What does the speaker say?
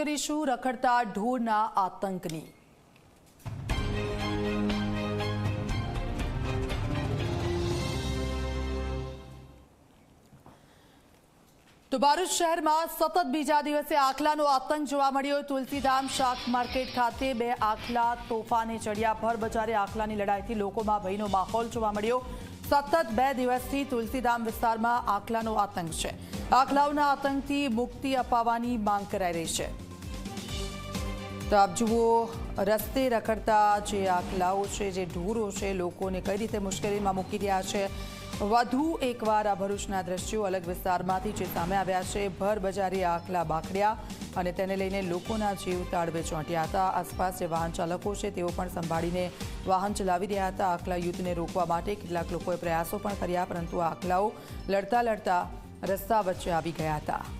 કરીશું રખડતા ઢોરના આતંકની. તો ભરૂચ શહેરમાં સતત બીજા દિવસે આખલાનો આતંક જોવા મળ્યો. તુલસીધામ શાક માર્કેટ ખાતે બે આખલા તોફાને ચડ્યા. ભર બજારે આખલાની લડાઈથી લોકોમાં ભયનો માહોલ જોવા મળ્યો. સતત બે દિવસથી તુલસીધામ વિસ્તારમાં આખલાનો આતંક છે. આખલાઓના આતંકથી મુક્તિ અપાવવાની માંગ કરાઈ રહી છે. તો આપ જુઓ, રસ્તે રખડતા જે આખલાઓ છે, જે ઢોરો છે, લોકોને કઈ રીતે મુશ્કેલીમાં મૂકી રહ્યા છે. વધુ એકવાર આ ભરૂચના દ્રશ્યો અલગ વિસ્તારમાંથી જે સામે આવ્યા છે, ભર બજારી આખલા બાખડ્યા અને તેને લઈને લોકોના જીવ તાળવે ચોંટ્યા હતા. આસપાસ જે વાહન ચાલકો છે, તેઓ પણ સંભાળીને વાહન ચલાવી રહ્યા હતા. આખલા યુદ્ધને રોકવા માટે કેટલાક લોકોએ પ્રયાસો પણ કર્યા, પરંતુ આ આખલાઓ લડતા લડતા રસ્તા વચ્ચે આવી ગયા હતા.